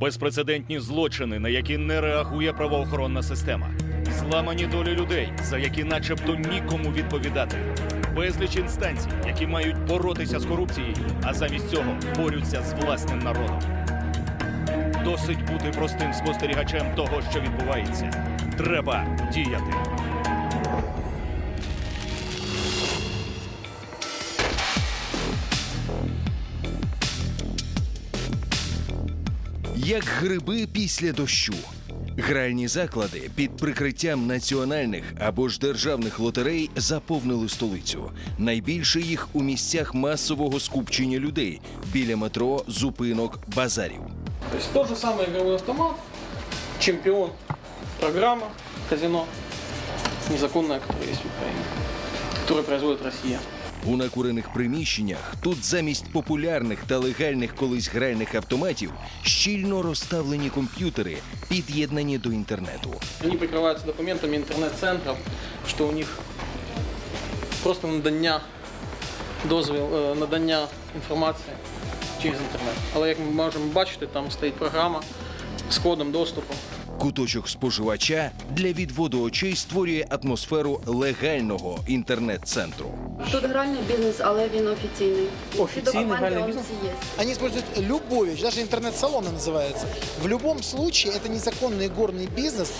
безпрецедентні злочини, на які не реагує правоохоронна система, зламані долі людей, за які, начебто, нікому відповідати, безліч інстанцій, які мають боротися з корупцією, а замість цього борються з власним народом. Досить бути простим спостерігачем того, що відбувається. Треба діяти. Як гриби після дощу. Гральні заклади під прикриттям національних або ж державних лотерей заповнили столицю. Найбільше їх у місцях масового скупчення людей біля метро, зупинок, базарів. То есть тот же самый игровой автомат, чемпион, программа, казино, незаконная, которая есть в Украине, которую производит Россия. У накурених приміщеннях тут замість популярних та легальних колись гральних автоматів щільно розставлені комп'ютери, під'єднані до інтернету. Они прикрываются документами интернет-центров, что у них просто надання дозвіл, е, надання інформації через інтернет. Але як ми можемо бачити, там стоїть програма з кодом доступу. Куточок споживача для відводу очей створює атмосферу легального інтернет-центру. Тут гральний бізнес, але він офіційний. Всі Офіційний документи гральний он бізнес? всі є. Они используют любой вещь, даже интернет-салоны называются. В любом случае это незаконный горный бизнес,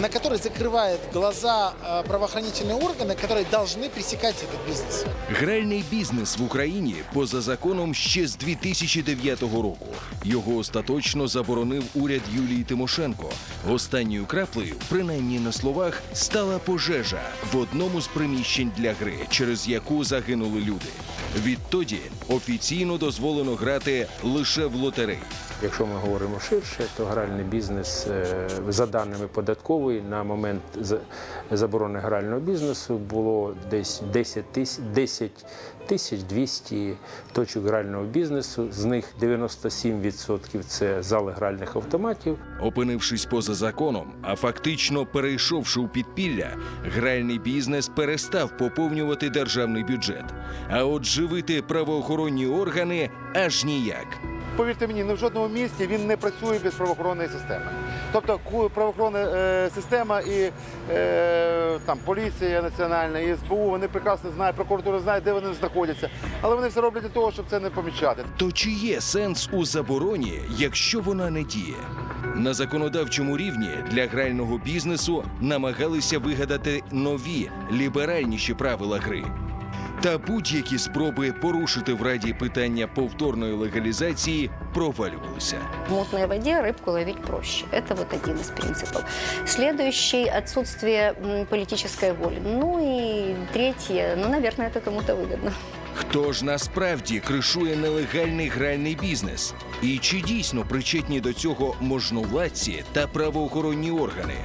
на который закрывают глаза э, правоохранительные органы, которые должны пресекать этот бизнес. Гральний бізнес в Україні поза законом ще з 2009 року. Його остаточно заборонив уряд Юлії Тимошенко. Останньою краплею, принаймні на словах, стала пожежа в одному з приміщень для гри, через яку загинули люди. Відтоді офіційно дозволено грати лише в лотереї. Якщо ми говоримо ширше, то гральний бізнес е, за даними податкової на момент за- заборони грального бізнесу було десь 10 тисяч 10 тисяч 200 точок грального бізнесу. З них 97% – це зали гральних автоматів. Опинившись поза законом, а фактично перейшовши у підпілля, гральний бізнес перестав поповнювати державний бюджет. А от живити правоохоронні органи аж ніяк. Повірте мені, не в жодному місті він не працює без правоохоронної системи. Тобто правоохоронна е, система і е, там поліція національна, і СБУ, вони прекрасно знають, прокуратура знає, де вони знаходяться. Але вони все роблять для того, щоб це не помічати. То чи є сенс у забороні, якщо вона не діє? На законодавчому рівні для грального бізнесу намагалися вигадати нові ліберальніші правила гри. Та будь-які спроби порушити в раді питання повторної легалізації провалювалися. В мутной воде рыбку ловить проще. Это вот один из принципов. Следующий – отсутствие м, политической воли. Ну и третье, ну, наверное, это кому-то выгодно. Хто ж насправді кришує нелегальний гральний бізнес? І чи дійсно причетні до цього можновладці та правоохоронні органи?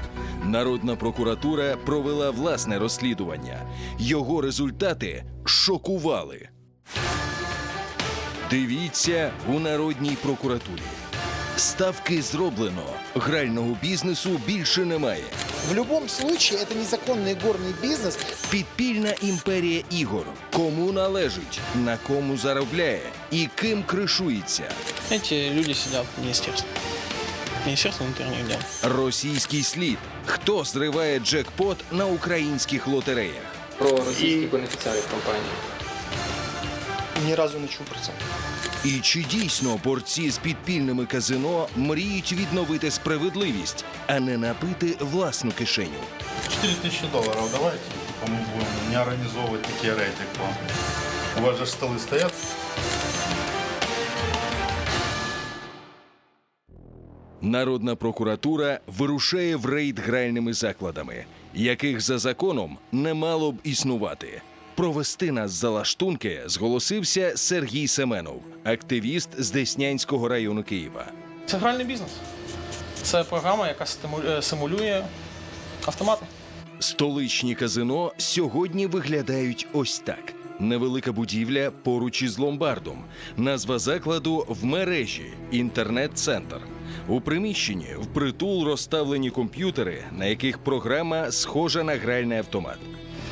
Народна прокуратура провела власне розслідування. Його результати шокували. Дивіться у народній прокуратурі. Ставки зроблено. Грального бізнесу більше немає. В любом случае это незаконный горный бизнес, Підпільна імперія ігор. Кому належить, на кому заробляє і ким кришується. Эти люди сидят в министерстве. Министерство внутренних дел. Російський слід. Хто зриває джекпот на українських лотереях? Про російських бенефіціарів компанії. ни разу не чув про це. І чи дійсно борці з підпільними казино мріють відновити справедливість, а не набити власну кишеню? 4 тысячи долларов давайте, типа, мы будем не организовывать такие рейды к вам. У вас же столы стоят. Народна прокуратура вирушає в рейд гральними закладами, яких за законом не мало б існувати. Провести нас за лаштунки зголосився Сергій Семенов, активіст з Деснянського району Києва. Це гральний бізнес. Це програма, яка е, симулює автомати. Столичні казино сьогодні виглядають ось так: невелика будівля поруч із ломбардом, назва закладу в мережі, інтернет-центр. У приміщенні впритул розставлені комп'ютери, на яких програма схожа на гральний автомат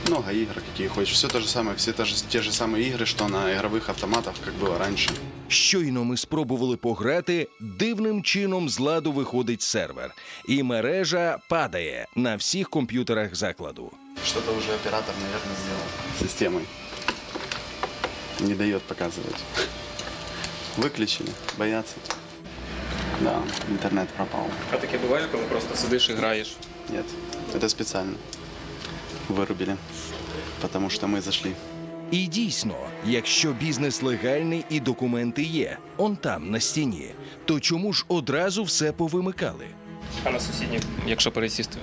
Много игр, какие хочешь. Все то же самое, все та же, те же самые игры, что на игровых автоматах, как было раньше. Щойно ми спробували пограти, дивним чином з ладу виходить сервер, і мережа падає на всіх комп'ютерах закладу. Что-то уже оператор, наверное, сделал. Системой. Не дает показывать. Выключили, боятся. Да, интернет пропал. А таке буває, коли просто сидиш і граєш. Нет, это специально. Вырубили. Потому что мы зашли. І дійсно, якщо бізнес легальний і документи є, он там на стіні, то чому ж одразу все повимикали? А на сусідній, якщо пересісти.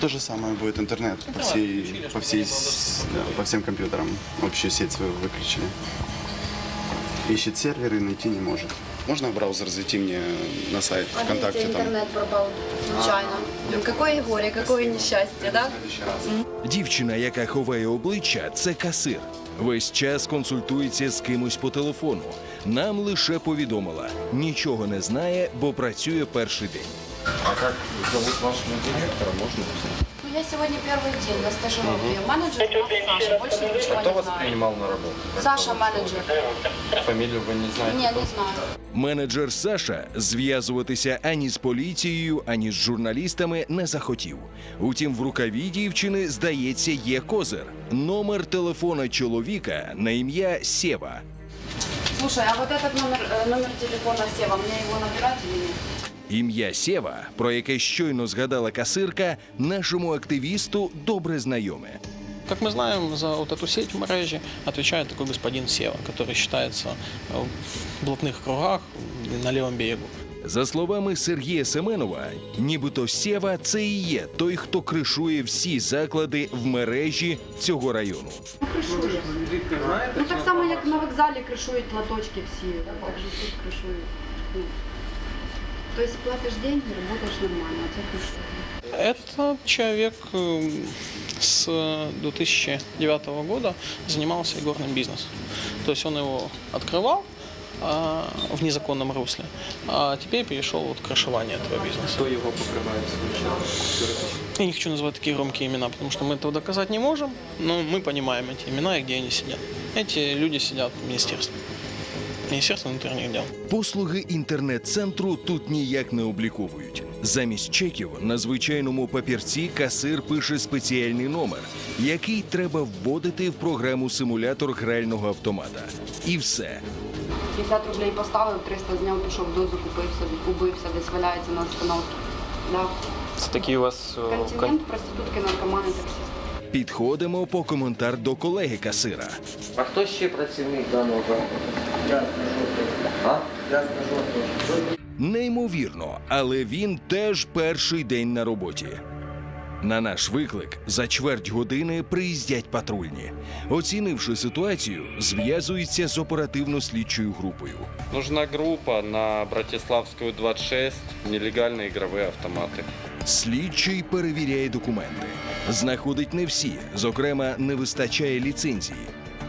То же самое будет интернет по всей, по всей, с- да, по всем компьютерам. Общую сеть свою выключили. Ищет сервер и найти не может. Можно в браузер зайти мне на сайт Смотрите, ВКонтакте там? интернет пропал случайно. Ну, Какое горе, какое несчастье, да? Дівчина, яка ховає обличчя, це касир. Весь час консультується з кимось по телефону. Нам лише повідомила, нічого не знає, бо працює перший день. Ну, я сегодня первый день на стажировке. Менеджер у нас Саша, больше ничего не знаю. Принимал на работу? Саша менеджер. Фамилию вы не знаете? Не, не знаю. Менеджер Саша зв'язуватися ані з поліцією, ані з журналістами не захотів. Утім, в рукаві дівчини, здається, є козир. Номер телефона чоловіка на ім'я Сєва. Слушай, а вот этот номер, э, номер телефона Сева, мне его набирать или нет? Ім'я Сєва, про яке щойно згадала касирка, нашому активісту добре знайоме. Как мы знаем, за вот эту сеть в мережі отвечает такой господин Сева, который считается э, в блатных кругах на левом берегу. За словами Сергія Семенова, нібито Сєва це і є той, хто кришує всі заклади в мережі цього району. Кришує. Ну так само, як на вокзалі кришують лоточки всі, так же тут кришують. Ну. Тобто платиш деньги, працюєш нормально, а це кришує. Этот человек э, с 2009 года занимался игорным бизнесом. То есть он его открывал а, в незаконном русле, а теперь перешел вот к крышеванию этого бизнеса. Хто його покриває в свою чергу? Я не хочу называть такие громкие имена, потому что мы этого доказать не можем, но мы понимаем эти имена и где они сидят. Эти люди сидят в министерстве. Министерство внутренних дел. Послуги інтернет-центру тут ніяк не обліковують. Замість чеків на звичайному папірці касир пише спеціальний номер, який треба вводити в програму симулятор грального автомата. І все. 50 рублей поставив, 300 зняв, пішов дозу, купився, убився, десь валяється на остановці. Да. Це такий у вас Континент, проститутки, наркомани, таксисти. Підходимо по коментар до колеги касира. А хто ще працівник даного закладу? Я скажу. А? Я скажу. Неймовірно, але він теж перший день на роботі. На наш виклик за чверть години приїздять патрульні. Оцінивши ситуацію, зв'язуються з оперативно-слідчою групою. Нужна группа на Братиславскую 26, нелегальные игровые автоматы. Слідчий перевіряє документи. Знаходить не всі, зокрема, не вистачає ліцензії.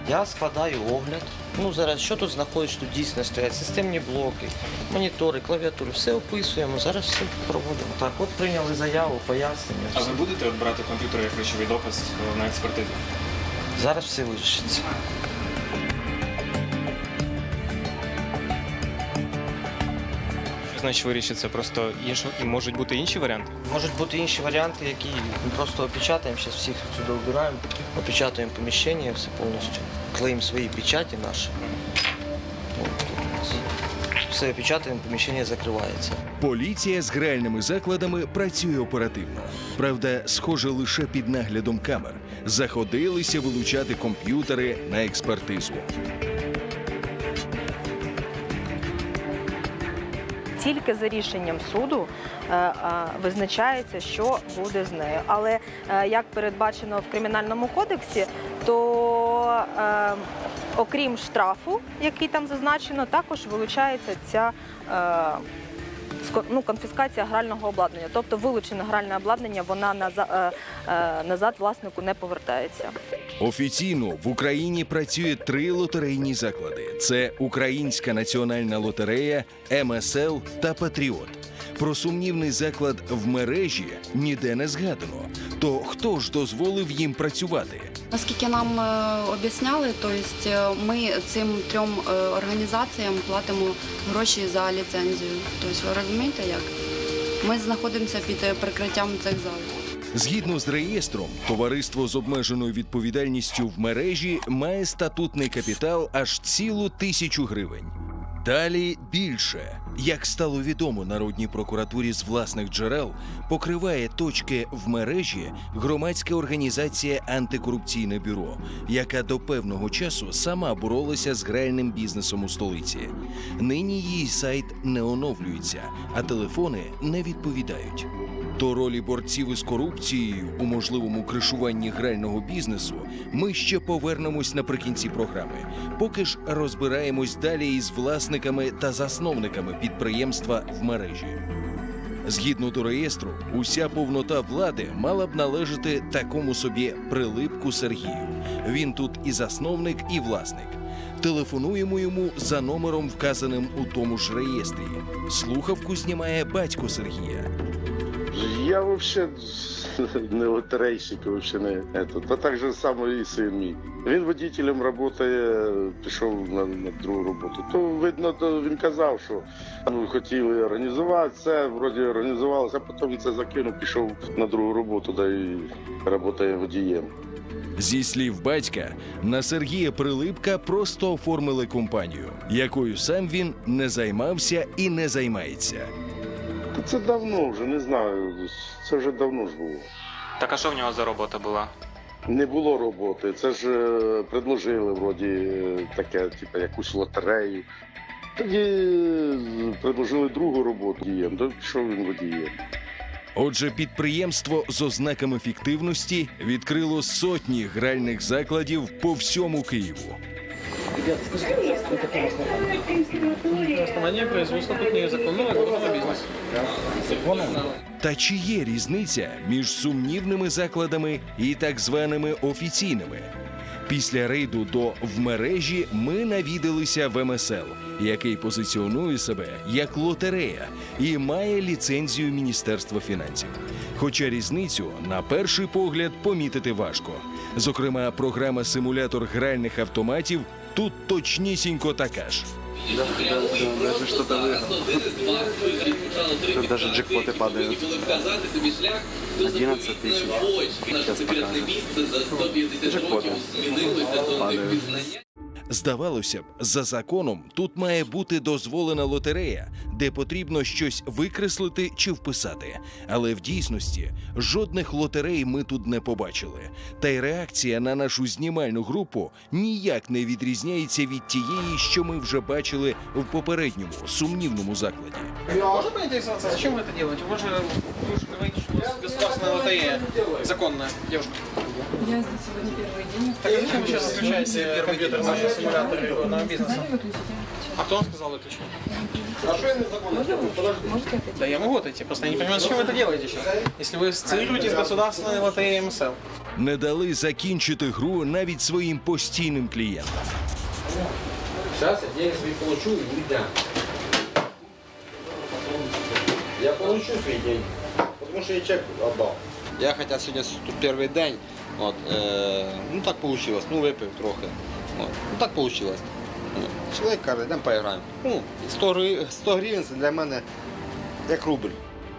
Я складаю огляд. Ну зараз що тут знаходиться, тут дійсно стоять системні блоки, монітори, клавіатури, все описуємо. Зараз все проводимо. Так, от прийняли заяву, пояснення. А ви будете брати комп'ютер як речовий доказ е, на експертизу? Зараз все вирішиться. Значить вирішиться? Просто є і можуть бути інші варіанти? Можуть бути інші варіанти, які ми просто опечатаємо, зараз всіх сюди убираємо, опечатуємо поміщення, все повністю. Клеїмо свої печаті наші. Все опечатуємо, поміщення закривається. Поліція з гральними закладами працює оперативно. Правда, схоже лише під наглядом камер. Заходилися вилучати комп'ютери на експертизу. Тільки за рішенням суду е, визначається, що буде з нею. Але е, як передбачено в кримінальному кодексі, то е, окрім штрафу, який там зазначено, також вилучається ця ну, конфіскація грального обладнання. Тобто вилучене гральне обладнання, вона назад, е, е, назад власнику не повертається. Офіційно в Україні працює три лотерейні заклади: це Українська національна лотерея, МСЛ та Патріот. Про сумнівний заклад в мережі ніде не згадано. То хто ж дозволив їм працювати? Наскільки нам е, об'ясняли, то есть, е, ми цим трьом е, організаціям платимо гроші за ліцензію. Тобто ви розумієте як? Ми знаходимося під е, прикриттям цих залів. Згідно з реєстром, товариство з обмеженою відповідальністю в мережі має статутний капітал аж цілу тисячу гривень. Далі більше. Як стало відомо Народній прокуратурі з власних джерел, покриває точки в мережі громадська організація Антикорупційне бюро, яка до певного часу сама боролася з гральним бізнесом у столиці. Нині її сайт не оновлюється, а телефони не відповідають. До ролі борців із корупцією у можливому кришуванні грального бізнесу ми ще повернемось наприкінці програми. Поки ж розбираємось далі із власниками та засновниками підприємства в мережі. Згідно до реєстру, уся повнота влади мала б належати такому собі прилипку Сергію. Він тут і засновник, і власник. Телефонуємо йому за номером, вказаним у тому ж реєстрі. Слухавку знімає батько Сергія. Я вообще не лотерейщик, вообще не это. Та так же само і син мій. Він водителем працює, пішов на, на другу роботу. То видно, то він казав, що ну, хотіли організувати це, вроді організувалося, а потім це закинув, пішов на другу роботу, да і працює водієм. Зі слів батька, на Сергія Прилипка просто оформили компанію, якою сам він не займався і не займається. Та Це давно вже, не знаю. Це вже давно ж було. Так а що в нього за робота була? Не було роботи. Це ж е, предложили вроді е, таке, типу, якусь лотерею. Тоді е, предложили другу роботу водієм, то пішов він водієм. Отже, підприємство з ознаками фіктивності відкрило сотні гральних закладів по всьому Києву. Ребята, скажите, пожалуйста, основании? На основании производства тут незаконного горного бизнеса. Та чи є різниця між сумнівними закладами і так званими офіційними? Після рейду до в мережі ми навідалися в МСЛ, який позиціонує себе як лотерея і має ліцензію Міністерства фінансів. Хоча різницю на перший погляд помітити важко. Зокрема, програма симулятор гральних автоматів тут точнісінько така ж. Даже что-то выиграл. Тут даже джекпоты падают. 11 тысяч. Сейчас покажем. Джекпоты падают. Здавалося б, за законом тут має бути дозволена лотерея, де потрібно щось викреслити чи вписати. Але в дійсності жодних лотерей ми тут не побачили. Та й реакція на нашу знімальну групу ніяк не відрізняється від тієї, що ми вже бачили в попередньому сумнівному закладі. Можно поинтересоваться, зачем вы это делаете? Вы же, вы же говорите, что у нас государственная лотерея законная, девушка. Я здесь сегодня первый день. Так а зачем вы сейчас включаете компьютерные симуляторы горного бизнеса? А кто вам сказал выключить? А что я незаконно Да я могу отойти, просто я не понимаю, зачем вы это делаете сейчас, если вы ассоциируете с государственной лотереей МСЛ. Не дали закінчити гру навіть своїм постійним клієнтам. Сейчас я деньги свои получу и уйдем. Я получу свои деньги, потому что я чек отдал. Я хотя сегодня тут первый день, от, е, ну так получилось, ну випив трохи. От, ну так получилось. Ну, Чоловік каже, йдемо поіграємо. Ну, 100, гри- 100 гривень це для мене як рубль.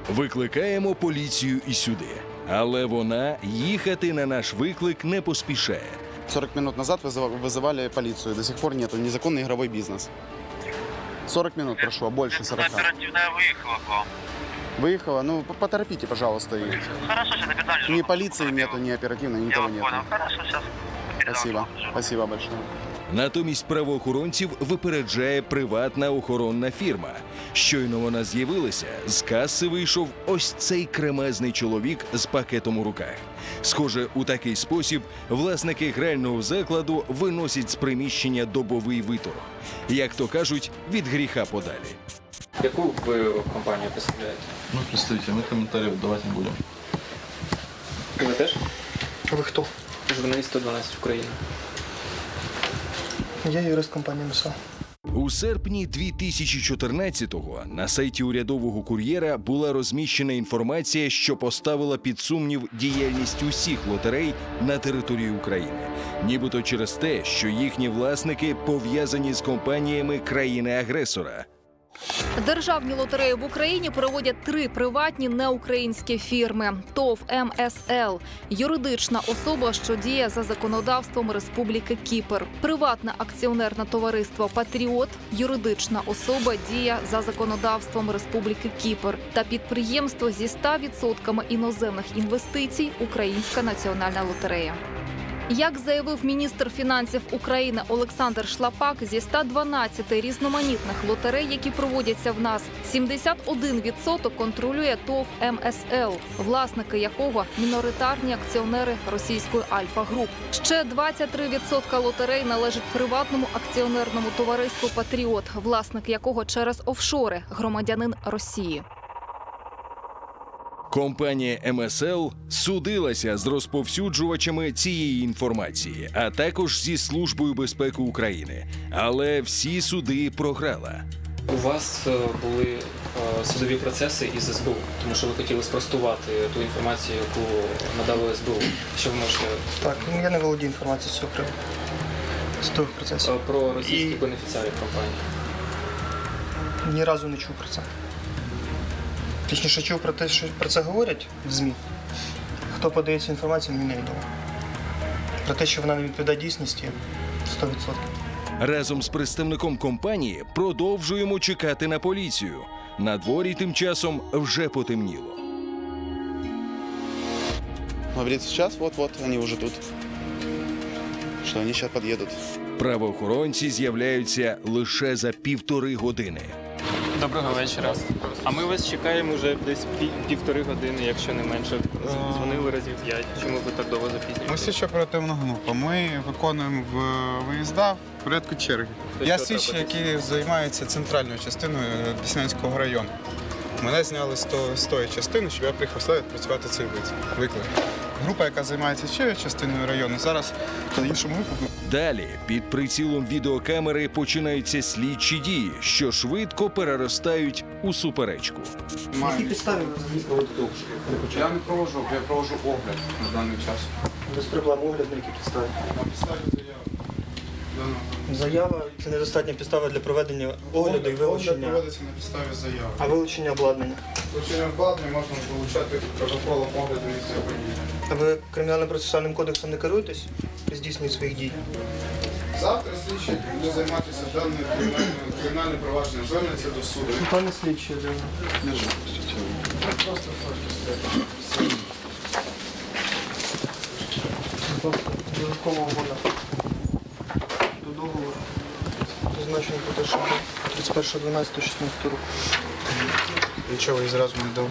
Викликаємо поліцію і сюди. Але вона їхати на наш виклик не поспішає. 40 минут назад вызыва- вызывали полицию. До сих пор нету незаконный игровой бизнес. 40 минут прошло, больше 40. Оперативная выехала к вам. Выехала, ну по- поторопите, пожалуйста. и- Хорошо, сейчас напитали. Ни полиции нету, ни оперативной, Я никого вас нету. понял. Хорошо, сейчас. Спасибо. Спасибо большое. Натомість правоохоронців випереджає приватна охоронна фірма. Щойно вона з'явилася, з каси вийшов ось цей кремезний чоловік з пакетом у руках. Схоже, у такий спосіб власники грального закладу виносять з приміщення добовий виторг. Як то кажуть, від гріха подалі. Яку ви компанію представляєте? Ну, представитель, мы комментариев давать не будем. Ви теж? А вы кто? Журналіст 112 України. Я юрист компании МСЛ. У У серпні 2014-го на сайті урядового кур'єра була розміщена інформація, що поставила під сумнів діяльність усіх лотерей на території України, нібито через те, що їхні власники пов'язані з компаніями країни-агресора. Державні лотереї в Україні проводять три приватні неукраїнські фірми: ТОВ МСЛ, юридична особа, що діє за законодавством Республіки Кіпр, приватне акціонерне товариство Патріот, юридична особа діє за законодавством Республіки Кіпр. Та підприємство зі 100% іноземних інвестицій Українська національна лотерея. Як заявив міністр фінансів України Олександр Шлапак, зі 112 різноманітних лотерей, які проводяться в нас, 71% контролює ТОВ МСЛ, власники якого міноритарні акціонери російської Альфа Груп. Ще 23% лотерей належать приватному акціонерному товариству Патріот, власник якого через офшори громадянин Росії. Компанія МСЛ судилася з розповсюджувачами цієї інформації, а також зі Службою безпеки України. Але всі суди програла. У вас е, були е, судові процеси із СБУ, тому що ви хотіли спростувати ту інформацію, яку надало СБУ. Що ви можете Так, ну я не володію інформацією з цього приводу. З того процесу. е, про російських бенефіціарів компанії? Ні разу не чув про це. Точніше чув про те, що про це говорять в ЗМІ. Хто подає цю інформацію, мені невідомо. Про те, що вона не відповідає дійсності 100%. Разом з представником компанії продовжуємо чекати на поліцію. На дворі тим часом вже потемніло. Говорит, сейчас вот-вот, они уже тут. Что они сейчас подъедут. Правоохоронці з'являються лише за півтори години. Доброго вечора. А ми вас чекаємо вже десь півтори години, якщо не менше. Дзвонили разів п'ять. Чому ви так довго? Ми слідчо оперативна група. Ми виконуємо в- виїзда в порядку черги. То Я що слідчий, який займається центральною частиною Деснянського району. Мене зняли з, то- з тої частини, щоб я приїхав сюди працювати цей вид- виклик. Група, яка займається ще частиною району, зараз на іншому виклику. Далі під прицілом відеокамери починаються слідчі дії, що швидко переростають у суперечку. Які підстави ви взагалі проводите обшуки? Я не провожу, я провожу огляд на даний час. Без проблем огляд на які підстави. На підставі заяви. Заява це недостатня підстава для проведення огляду і Огляд вилучення. проводиться на підставі заяви. А вилучення обладнання. Вручення обладнання можна вилучати протоколом огляду місця події. А ви кримінальним процесуальним кодексом не керуєтесь при здійсненні своїх дій? Завтра слідчий буде займатися даним кримінальним кримінальним провадженням. Звернеться до суду. Пане слідчий, Не Просто факт. додаткова угода до договору. Зазначено про те, що 31.12.16 року. Нічого і зразу не дав.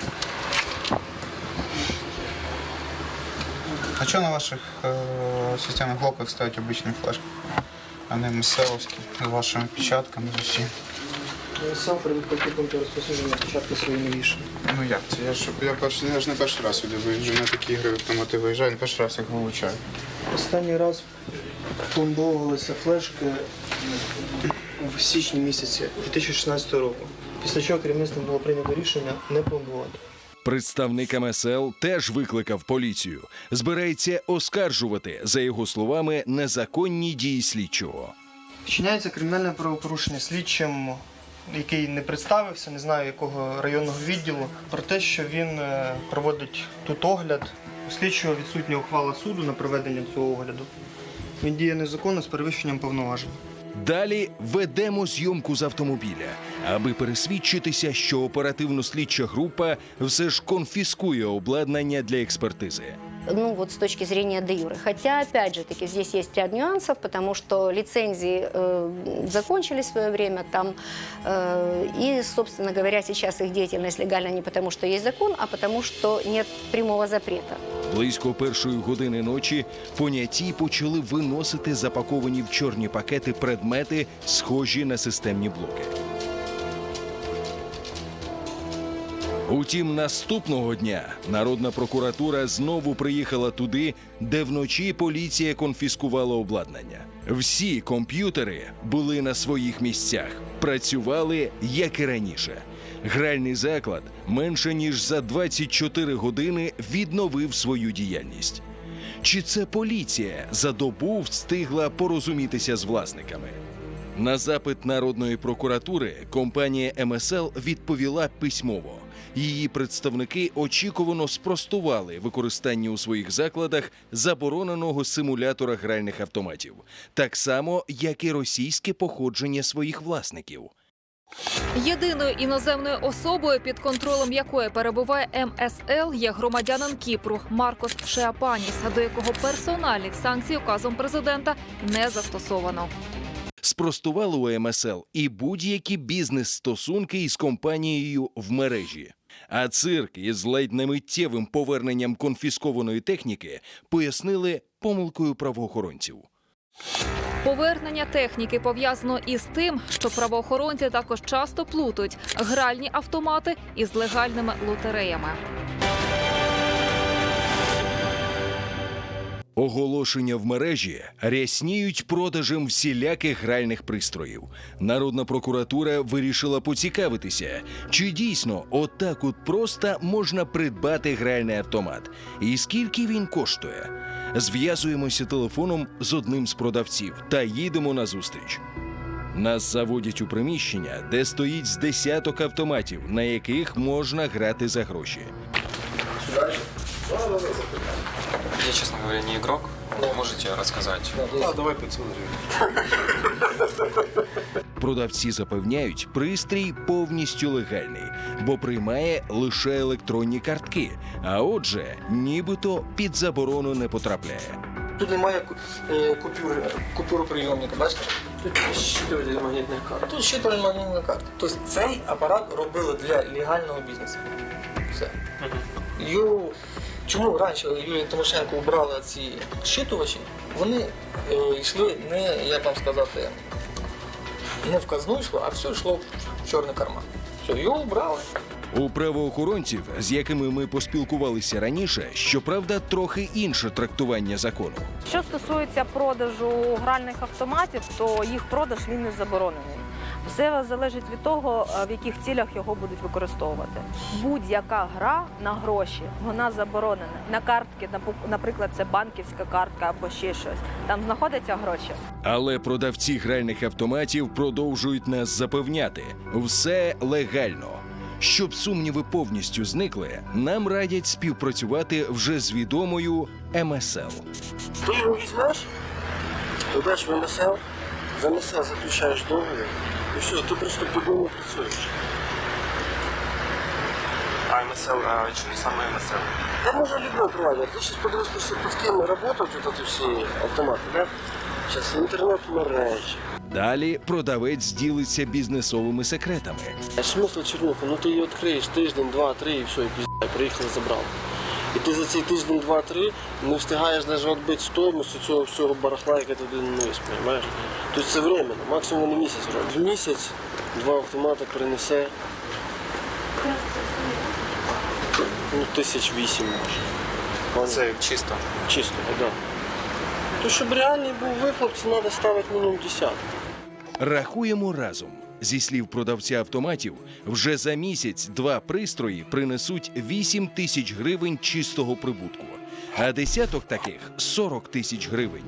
Що на ваших е, системних блоках стоять обичні флешки, а не меселовські, з вашими печатками з усім? Я сам при відкритті пункту розпосудження початку свої новіші. Ну як це? Я ж я перший, я ж не перший раз сюди виїжджаю на такі ігри автомати виїжджаю, не перший раз їх вилучаю. Останній раз пломбовувалися флешки в січні місяці 2016 року. Після чого керівництвом було прийнято рішення не пломбувати. Представник МСЛ теж викликав поліцію. Збирається оскаржувати, за його словами, незаконні дії слідчого. Вчиняється кримінальне правопорушення слідчим, який не представився, не знаю якого районного відділу, про те, що він е, проводить тут огляд. У слідчого відсутня ухвала суду на проведення цього огляду. Він діє незаконно з перевищенням повноважень. Далі ведемо зйомку з автомобіля, аби пересвідчитися, що оперативно-слідча група все ж конфіскує обладнання для експертизи. ну вот с точки зрения де юры. Хотя, опять же таки, здесь есть ряд нюансов, потому что лицензии э, закончились в свое время там, э, и, собственно говоря, сейчас их деятельность легальна не потому, что есть закон, а потому, что нет прямого запрета. Близько першої години ночі поняті почали виносити запаковані в чорні пакети предмети, схожі на системні блоки. Утім, наступного дня народна прокуратура знову приїхала туди, де вночі поліція конфіскувала обладнання. Всі комп'ютери були на своїх місцях, працювали як і раніше. Гральний заклад менше ніж за 24 години відновив свою діяльність. Чи це поліція за добу встигла порозумітися з власниками? На запит народної прокуратури компанія МСЛ відповіла письмово. Її представники очікувано спростували використання у своїх закладах забороненого симулятора гральних автоматів, так само як і російське походження своїх власників. Єдиною іноземною особою, під контролем якої перебуває МСЛ, є громадянин Кіпру Маркос Шеапаніс, до якого персональних санкцій указом президента не застосовано. Спростували у МСЛ і будь-які бізнес-стосунки із компанією в мережі. А цирк із ледь не миттєвим поверненням конфіскованої техніки пояснили помилкою правоохоронців. Повернення техніки пов'язано із тим, що правоохоронці також часто плутають гральні автомати із легальними лотереями. Оголошення в мережі рясніють продажем всіляких гральних пристроїв. Народна прокуратура вирішила поцікавитися, чи дійсно отак от просто можна придбати гральний автомат, і скільки він коштує. Зв'язуємося телефоном з одним з продавців та їдемо на зустріч. Нас заводять у приміщення, де стоїть з десяток автоматів, на яких можна грати за гроші. Я, честно говоря, не игрок. Можете рассказать? А, давай 500 гривен. Продавці запевняють, пристрій повністю легальний, бо приймає лише електронні картки. А отже, нібито під заборону не потрапляє. Тут немає е, купюри, купюроприйомника, бачите? Тут щитуватель магнітних карт. Тут щитуватель магнітних карт. Тобто цей апарат робили для легального бізнесу. Все. Його, чому раніше Юрій Тимошенко убрали ці щитувачі? Вони е, йшли не, як вам сказати, не в казну йшло, а все йшло в чорний карман. Все, його убрали. У правоохоронців, з якими ми поспілкувалися раніше, щоправда, трохи інше трактування закону. Що стосується продажу гральних автоматів, то їх продаж він не заборонений. Все залежить від того, е, в яких цілях його будуть використовувати. Будь-яка гра на гроші вона заборонена. На картки, наприклад, це банківська картка або ще щось. Там знаходяться гроші. Але продавці гральних автоматів продовжують нас запевняти, все легально. Щоб сумніви повністю зникли, нам радять співпрацювати вже з відомою МСЛ. Ти його візьмеш, йдеш в МСЛ, з МСЛ заключаєш договір, і все, ти просто по дому працюєш. А МСЛ, а что самое МСЛ? Я можу любой провайдер. Ти зараз подивишся, під ким працюють тут ці всі автомати, да? Зараз інтернет-мережі. Далі продавець ділиться бізнесовими секретами. Смисл чернуха, ну ти її відкриєш тиждень, два, три і все, і пізда, приїхали, забрав. І ти за цей тиждень, два, три не встигаєш навіть відбити стоїмость цього всього барахла, яке ти вниз, розумієш? Тобто це временно, максимум на місяць робить. В місяць два автомати принесе ну, тисяч вісім може. Це чисто. Чисто, так. Да. То щоб реальний був вихлоп, це треба ставити мінімум десятку. Рахуємо разом. Зі слів продавця автоматів, вже за місяць два пристрої принесуть 8 тисяч гривень чистого прибутку, а десяток таких 40 тисяч гривень.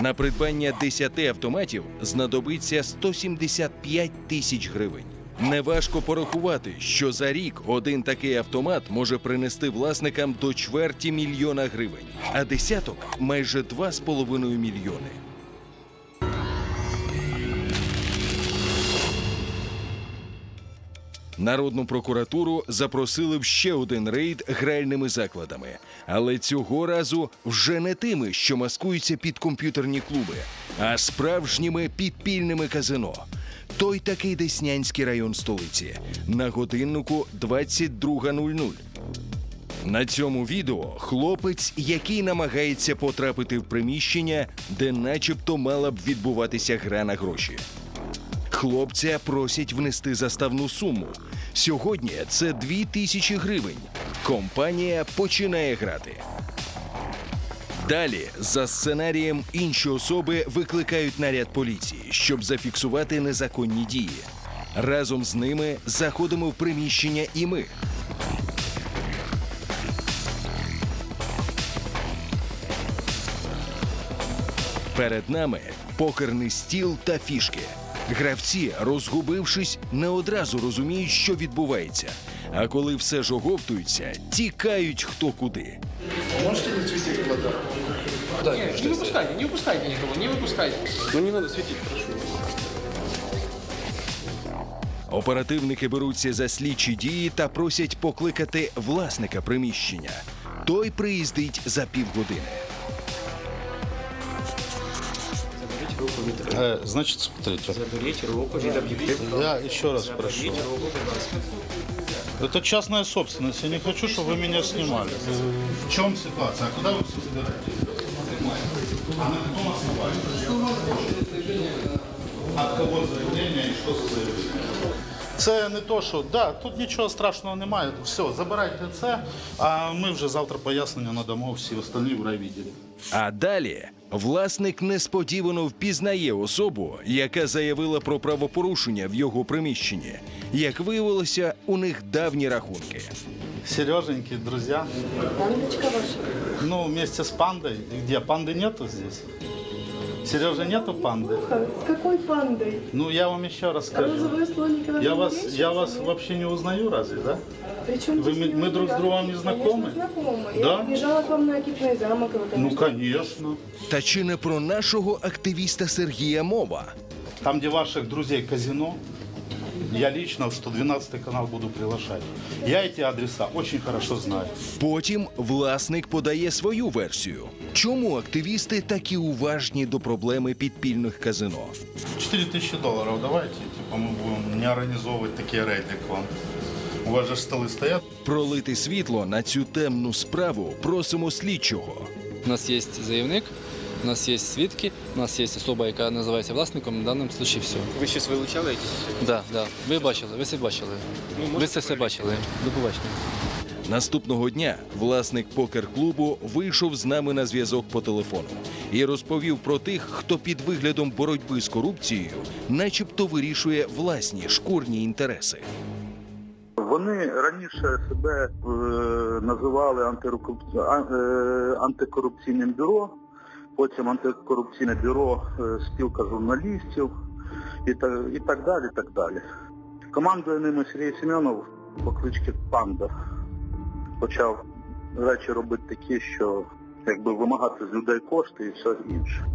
На придбання 10 автоматів знадобиться 175 тисяч гривень. Неважко порахувати, що за рік один такий автомат може принести власникам до чверті мільйона гривень, а десяток майже 2,5 мільйони. Народну прокуратуру запросили в ще один рейд гральними закладами, але цього разу вже не тими, що маскуються під комп'ютерні клуби, а справжніми підпільними казино. Той такий Деснянський район столиці на годиннику 22.00. На цьому відео хлопець, який намагається потрапити в приміщення, де начебто мала б відбуватися гра на гроші. Хлопця просять внести заставну суму. Сьогодні це 2 тисячі гривень. Компанія починає грати. Далі, за сценарієм, інші особи викликають наряд поліції, щоб зафіксувати незаконні дії. Разом з ними заходимо в приміщення і ми. Перед нами покерний стіл та фішки. Гравці, розгубившись, не одразу розуміють, що відбувається. А коли все ж оговтується, тікають хто куди. Можете не светить глаза? Нет, не выпускайте, не выпускайте никого, не выпускайте. Ну не надо светить, прошу. Оперативники беруться за слідчі дії та просять покликати власника приміщення. Той приїздить за півгодини. Э, значит, смотрите. Заберіть руку від об'єктиву. Я еще раз прошу. Заберіть руку, будь ласка. Это частная собственность. Я не хочу, чтобы вы меня снимали. В чем ситуация? А куда вы все собираетесь? А на каком основании? От кого заявление и что за заявление? Це не то, що да, тут нічого страшного немає. Все, забирайте це, а ми вже завтра пояснення надамо всі остальні в райвідділі. А далі власник несподівано впізнає особу, яка заявила про правопорушення в його приміщенні. Як виявилося, у них давні рахунки. Сереженьки, друзі. Пандочка ваша. Ну, вместе з пандой. Де панди нету здесь? Сережа, нету панды? С какой пандой? Ну, я вам еще раз скажу. слоника Я вас, я вас вообще не узнаю, разве, да? Причем Вы, мы, мы друг с другом не знакомы? знакомы. Да? бежала к вам на Кипный замок. и вы, Ну, конечно, конечно. Та чи не про нашого активіста Сергія мова? Там, где ваших друзей казино, я лично в 112 канал буду приглашать. Я эти адреса очень хорошо знаю. Потім власник подає свою версію. Чому активісти такі уважні до проблеми підпільних казино? 4000 долларов давайте, типа мы будем не организовывать такие рейды к вам. У вас же столы стоят. Пролити світло на цю темну справу просимо слідчого. У нас є заявник, у нас є свідки, у нас є особа, яка називається власником. В даному випадку все. Ви щось вилучали якісь? Да, да. Ви бачили, ви все бачили. Ви це все бачили. До побачення. Наступного дня власник покер-клубу вийшов з нами на зв'язок по телефону і розповів про тих, хто під виглядом боротьби з корупцією, начебто вирішує власні шкурні інтереси. Вони раніше себе е, називали е, антикорупційним бюро, потім антикорупційне бюро е, спілка журналістів і так, і так далі. так далі. Командує ними Сергій Семенов по кличці Панда. Почав речі робити такі, що якби вимагати з людей кошти і все інше.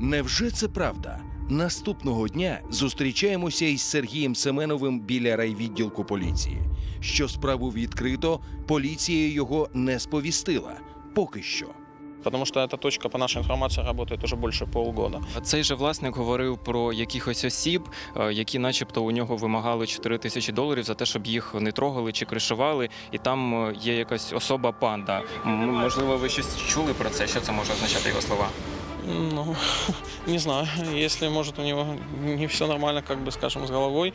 Невже це правда? Наступного дня зустрічаємося із Сергієм Семеновим біля райвідділку поліції. Що справу відкрито, поліція його не сповістила. Поки що. Потому що ця точка, по нашій інформації, працює вже більше полгода. Цей же власник говорив про якихось осіб, е, які, начебто, у нього вимагали 4 тисячі доларів за те, щоб їх не трогали чи кришували, і там е, є якась особа панда. Можливо, ви щось чули про це? Що це може означати його слова? Ну, не знаю, если, может, у него не все нормально, как бы, скажем, с головой,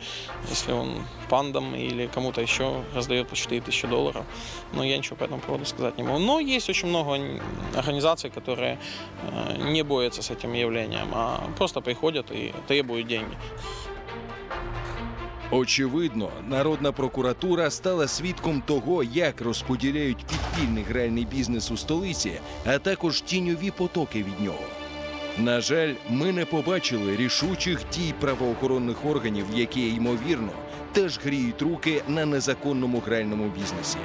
если он пандам или кому-то еще раздает по 4 тысячи долларов, но я ничего по этому поводу сказать не могу. Но есть очень много н- организаций, которые э, не борются с этим явлением, а просто приходят и требуют деньги. Очевидно, народна прокуратура стала свідком того, як розподіляють підпільний гральний бізнес у столиці, а також тіньові потоки від нього. На жаль, ми не побачили рішучих дій правоохоронних органів, які ймовірно теж гріють руки на незаконному гральному бізнесі.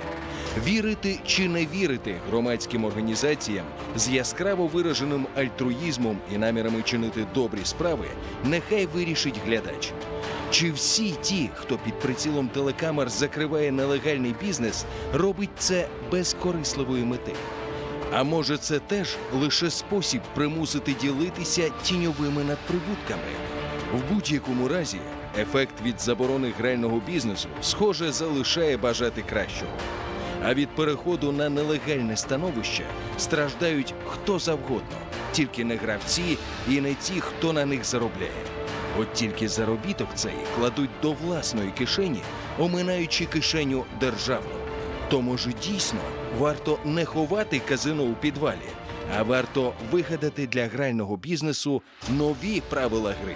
Вірити чи не вірити громадським організаціям з яскраво вираженим альтруїзмом і намірами чинити добрі справи, нехай вирішить глядач. Чи всі ті, хто під прицілом телекамер закриває нелегальний бізнес, робить це без корисливої мети? А може, це теж лише спосіб примусити ділитися тіньовими надприбутками? В будь-якому разі, ефект від заборони грального бізнесу, схоже, залишає бажати кращого. А від переходу на нелегальне становище страждають хто завгодно, тільки не гравці і не ті, хто на них заробляє. От тільки заробіток цей кладуть до власної кишені, оминаючи кишеню державну. То може дійсно варто не ховати казино у підвалі, а варто вигадати для грального бізнесу нові правила гри.